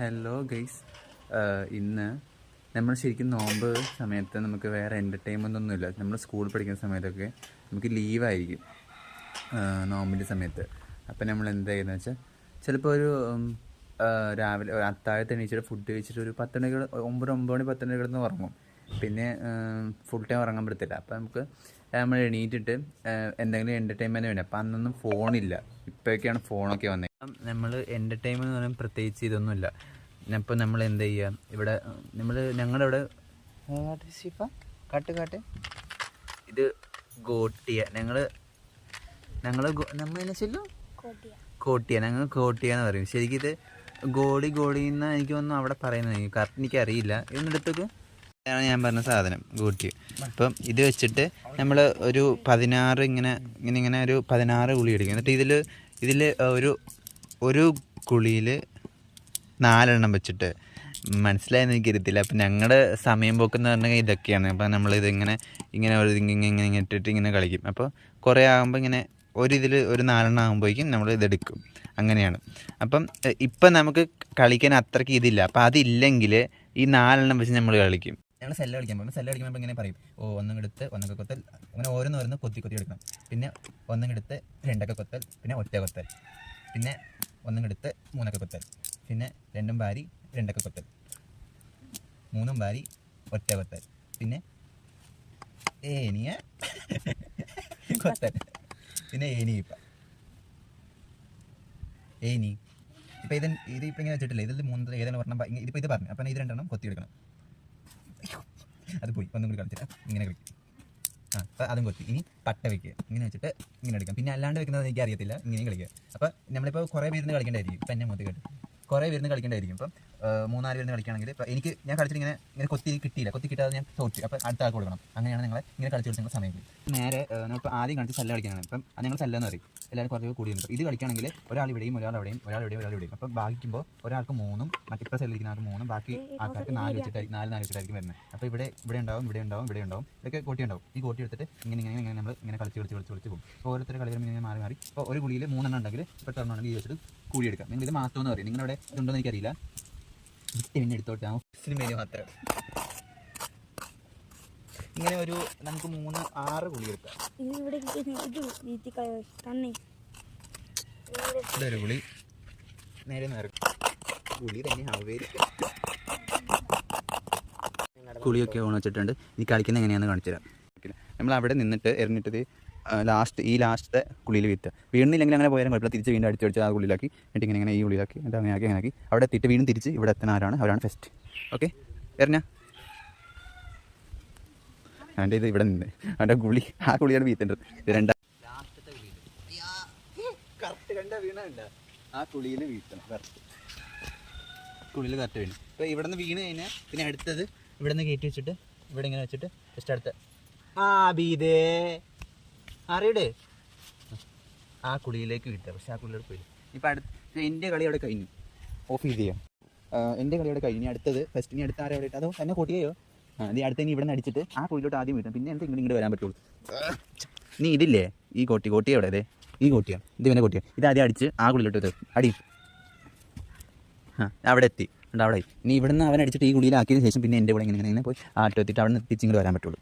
Hello guys ഇന്ന് നമ്മൾ ശരിക്കും നോമ്പ് സമയത്ത് നമുക്ക് വേറെ എന്റർടൈൻമെന്റ് ഒന്നുമില്ല. നമ്മൾ സ്കൂളിൽ പഠിക്കുന്ന സമയത്തൊക്കെ നമുക്ക് ലീവായിരിക്കും നോമ്പിന്റെ സമയത്ത്. അപ്പം നമ്മൾ എന്താ ചെയ്യുന്നത് വെച്ചാൽ ചിലപ്പോൾ ഒരു രാവിലെ അത്താഴത്തെ അത്താഴത്ത് എണീച്ചിട്ട് ഫുഡ് കഴിച്ചിട്ട് ഒരു പത്ത് മണിക്ക് ഒമ്പത് ഒമ്പത് മണി പത്ത് മണി കിടന്ന് ഉറങ്ങും. പിന്നെ ഫുൾ ടൈം ഉറങ്ങാൻ പറ്റത്തില്ല. അപ്പം നമുക്ക് നമ്മൾ എണീറ്റിട്ട് എന്തെങ്കിലും എന്റർടൈൻമെന്റ് വേണം അപ്പം അന്നൊന്നും ഫോണില്ല ഇപ്പോഴൊക്കെയാണ് ഫോണൊക്കെ വന്നത് നമ്മൾ എന്റർടൈൻമെന്റ് എന്ന് പറയുമ്പോൾ പ്രത്യേകിച്ച് ഇതൊന്നുമില്ല അപ്പോൾ നമ്മൾ എന്ത് ചെയ്യുക ഇവിടെ നമ്മൾ ഞങ്ങളുടെ ഇവിടെ കാട്ട് കാട്ട്. ഇത് ഗോട്ടിയ. ഞങ്ങൾ ഞങ്ങൾ നമ്മൾ എന്നെ ചെല്ലും? കോട്ടിയ. ഞങ്ങൾ കോട്ടിയ എന്ന് പറയും. ശരിക്കും ഇത് ഗോളി ഗോളി എന്ന് എനിക്ക് തോന്നുന്നു അവിടെ പറയുന്നത്. കറക്റ്റ് എനിക്ക് അറിയില്ല ഇതാണ് ഞാൻ പറഞ്ഞ സാധനം ഗൂട്ടി അപ്പം ഇത് വെച്ചിട്ട് നമ്മൾ ഒരു പതിനാറ് ഇങ്ങനെ ഇങ്ങനെ ഇങ്ങനെ ഒരു പതിനാറ് കുളി എടുക്കും. എന്നിട്ട് ഇതിൽ ഇതിൽ ഒരു ഒരു കുളിയിൽ നാലെണ്ണം വെച്ചിട്ട് മനസ്സിലായെന്ന് എനിക്കറിയത്തില്ല. അപ്പം ഞങ്ങളുടെ സമയം പോക്കെന്ന് പറഞ്ഞാൽ ഇതൊക്കെയാണ്. അപ്പം നമ്മളിത് ഇങ്ങനെ ഒരു ഇങ്ങനെ ഇങ്ങനെ ഇങ്ങനെ ഇട്ടിട്ട് ഇങ്ങനെ കളിക്കും. അപ്പോൾ കുറേ ആകുമ്പോൾ ഇങ്ങനെ ഒരു ഇതിൽ ഒരു നാലെണ്ണം ആകുമ്പോഴേക്കും നമ്മൾ ഇതെടുക്കും അങ്ങനെയാണ്. അപ്പം ഇപ്പം നമുക്ക് കളിക്കാൻ അത്രയ്ക്ക് ഇതില്ല. അപ്പം അതില്ലെങ്കിൽ ഈ നാലെണ്ണം വെച്ച് നമ്മൾ കളിക്കും. ഞങ്ങൾ സെല്ല് കളിക്കാൻ പോകും. സെല്ല് കളിക്കുമ്പോൾ ഇങ്ങനെ പറയും. ഓ ഒന്നും എടുത്ത് ഒന്നൊക്കെ കൊത്തൽ. അങ്ങനെ ഓരോന്ന് ഓരോന്ന് കൊത്തി കൊത്തി എടുക്കണം. പിന്നെ ഒന്നും എടുത്ത് രണ്ടൊക്കെ കൊത്തൽ. പിന്നെ ഒറ്റ കൊത്തൽ. പിന്നെ ഒന്നും എടുത്ത് മൂന്നൊക്കെ കൊത്തൽ. പിന്നെ രണ്ടും ഭാരി രണ്ടൊക്കെ കൊത്തൽ. മൂന്നും ഭാരി ഒറ്റ കൊത്തൽ. പിന്നെ ഏനിയ കൊത്തൽ. പിന്നെ ഏനി ഇപ്പം. ഏനി ഇപ്പം ഇത് ഇത് ഇപ്പം ഇങ്ങനെ വെച്ചിട്ടില്ല? ഇതിൽ മൂന്ന് ഏതാണ് പറഞ്ഞാൽ ഇതിപ്പോൾ ഇത് പറഞ്ഞു. അപ്പം ഇത് രണ്ടെണ്ണം കൊത്തി എടുക്കണം. അത് പോയി. ഒന്നും കൂടി കളിച്ചിട്ട് ഇങ്ങനെ കളിക്കും. ആ അപ്പം അതും കൊത്തി. ഇനി പട്ട വെക്കുക. ഇങ്ങനെ വെച്ചിട്ട് ഇങ്ങനെ എടുക്കാം. പിന്നെ അല്ലാണ്ട് വെക്കുന്നത് എനിക്ക് അറിയത്തില്ല ഇങ്ങനെയും കളിക്കുക. അപ്പം നമ്മളിപ്പോൾ കുറേ പേരുന്ന് കളിക്കേണ്ടതായിരിക്കും. ഇപ്പം എന്നെ മുത്ത് കേട്ട്. കുറേ വരുന്ന കളിക്കേണ്ടായിരിക്കും. ഇപ്പം മൂന്നാൽ വരുന്ന കളിക്കുകയാണെങ്കിൽ ഇപ്പം എനിക്ക് ഞാൻ കളിച്ചിട്ട് ഇങ്ങനെ ഇങ്ങനെ കൊത്തി കിട്ടിയില്ല. കൊത്തി കിട്ടാതെ ഞാൻ തോറ്റു. അപ്പം അടുത്ത ആൾക്ക് കൊടുക്കണം. അങ്ങനെയാണ് ഞങ്ങൾ ഇങ്ങനെ കളിച്ച് കൊടുക്കുന്ന സമയം പോയി. നേരെ നമ്മളിപ്പോൾ ആദ്യം കളിച്ച് സല്ല കളിക്കാനാണ്. ഇപ്പം അത് ഞങ്ങൾ സല്ല എന്ന് പറയും. എല്ലാവരും കുറേ കൂടിയുണ്ട് ഇത് കളിക്കുകയാണെങ്കിൽ ഒരാൾ ഇവിടെയും ഒരാൾ അവിടെയും ഒരാൾ ഇവിടെയും ഒരാൾ ഇവിടെയും. അപ്പം ബാക്കിക്കുമ്പോൾ ഒരാൾക്ക് മൂന്നും മറ്റിപ്പോൾ സെല്ലിരിക്കുന്ന ആൾക്ക് മൂന്നും ബാക്കി ആൾക്കാർക്ക് നാല് വെച്ചിട്ടായിരിക്കും നാല് നാല് വെച്ചിട്ടായിരിക്കും വരുന്നത്. അപ്പോൾ ഇവിടെ ഇവിടെ ഉണ്ടാവും ഇവിടെ ഉണ്ടാവും ഇവിടെ ഉണ്ടാവും. ഇതൊക്കെ കോട്ടി ഉണ്ടാവും. ഈ കോട്ടി എടുത്തിട്ട് ഇങ്ങനെ ഇങ്ങനെ ഇങ്ങനെ നമ്മൾ ഇങ്ങനെ കളിച്ച് കളിച്ച് കളിച്ച് കളിച്ച് പോകും. അപ്പോൾ ഓരോരുത്തർ ഇങ്ങനെ മാറി മാറി. ഇപ്പോൾ ഒരു കുളിയിൽ മൂന്നെണ്ണം ഉണ്ടെങ്കിൽ ഇപ്പോൾ ഉണ്ടെങ്കിൽ ഈ വെച്ചിട്ട് കൂടിയെടുക്കാം. നിങ്ങൾ ഇത് മാത്രം എന്ന് പറയും നിങ്ങളുടെ ഇതുണ്ടോ എന്ന് എനിക്കറിയില്ല. വിട്ട് പിന്നെ എടുത്തോട്ടെ ആ സിനിമയിൽ മാത്രം. ഇങ്ങനെ ഒരു നമുക്ക് മൂന്ന് ആറ് കുളി എടുക്കാം ഇതൊരു കുളി. നേരെ കുളി തന്നെ കുളിയൊക്കെ ഓൺ വെച്ചിട്ടുണ്ട്. ഇനി കളിക്കുന്നത് എങ്ങനെയാണെന്ന് കാണിച്ചു തരാം നമ്മൾ അവിടെ നിന്നിട്ട് എറിഞ്ഞിട്ടത് ലാസ്റ്റ് ഈ ലാസ്റ്റത്തെ കുളിയിൽ വീത്തുക വീണില്ലെങ്കിൽ അങ്ങനെ പോയാലും കുഴപ്പമില്ല. തിരിച്ച് വീണ്ടും അടിച്ച് അടിച്ച് ആ കുളിയിലാക്കി. എന്നിട്ട് ഇങ്ങനെ ഇങ്ങനെ ഈ കുളിയിലാക്കി. എന്നിട്ട് അങ്ങനെ ആക്കി അങ്ങനെ ആക്കി. അവിടെ എത്തിയിട്ട് വീണ്ടും തിരിച്ച് ഇവിടെ എത്തുന്ന ആരാണ്? അവരാണ് ഫസ്റ്റ് ഓക്കെ എറിഞ്ഞ അവന്റെ ഇത് ഇവിടെ നിന്ന്. അവന്റെ കുളി. ആ കുളിയാണ് വീത്തേണ്ടത് ഇത് രണ്ടാം കണ്ട ആ കുളിയിൽ വീഴ്ത്തണം കറക്റ്റ്. കുളിയിൽ കറക്റ്റ് വീണു. ഇപ്പൊ ഇവിടെ നിന്ന് വീണ് കഴിഞ്ഞാൽ പിന്നെ അടുത്തത് ഇവിടെ നിന്ന് കയറ്റി വെച്ചിട്ട് ഇവിടെ ഇങ്ങനെ വെച്ചിട്ട് ജസ്റ്റ് അടുത്ത ആ ബീതേ അറിയടേ ആ കുളിയിലേക്ക് കിട്ടുക പക്ഷെ ആ കുളിയോട് പോയി ഇപ്പം അടുത്ത എന്റെ കളി അവിടെ കഴിഞ്ഞു. ഓഫ് ചെയ്ത് ചെയ്യാം. എന്റെ കളി അവിടെ കഴിഞ്ഞു. അടുത്തത് ഫസ്റ്റ് ഇനി അടുത്ത ആരെ അവിടെ ഇട്ട്? അതോ എന്നെ കൂട്ടിയോ ആ നീ അടുത്ത ഇനി ഇവിടെ നിന്ന് അടിച്ചിട്ട് ആ കുളിയിലോട്ട് ആദ്യം വീട്ടാം പിന്നെ എന്ത് ഇങ്ങോട്ട് ഇങ്ങോട്ട് വരാൻ പറ്റുള്ളൂ? നീ ഇതില്ലേ? ഈ കോട്ടി കോട്ടി എവിടെ? അതെ ഈ കോട്ടിയാ. ഇത് പിന്നെ കോട്ടിയാണ് ഇത് ആദ്യം അടിച്ച് ആ കുളിയിലോട്ട് എത്തും അടി. ആ അവിടെ എത്തി. ഉണ്ട് അവിടെ. നീ ഇനി ഇവിടുന്ന് അവൻ അടിച്ചിട്ട് ഈ കുളിയിലാക്കിയതിന് ശേഷം പിന്നെ എന്റെ കൂടെ ഇങ്ങനെ ഇങ്ങനെ ഇങ്ങനെ പോയി ആട്ടോ എത്തിയിട്ട് അവിടെ നിന്ന് തിരിച്ചിങ്ങോട്ട് വരാൻ പറ്റുള്ളൂ.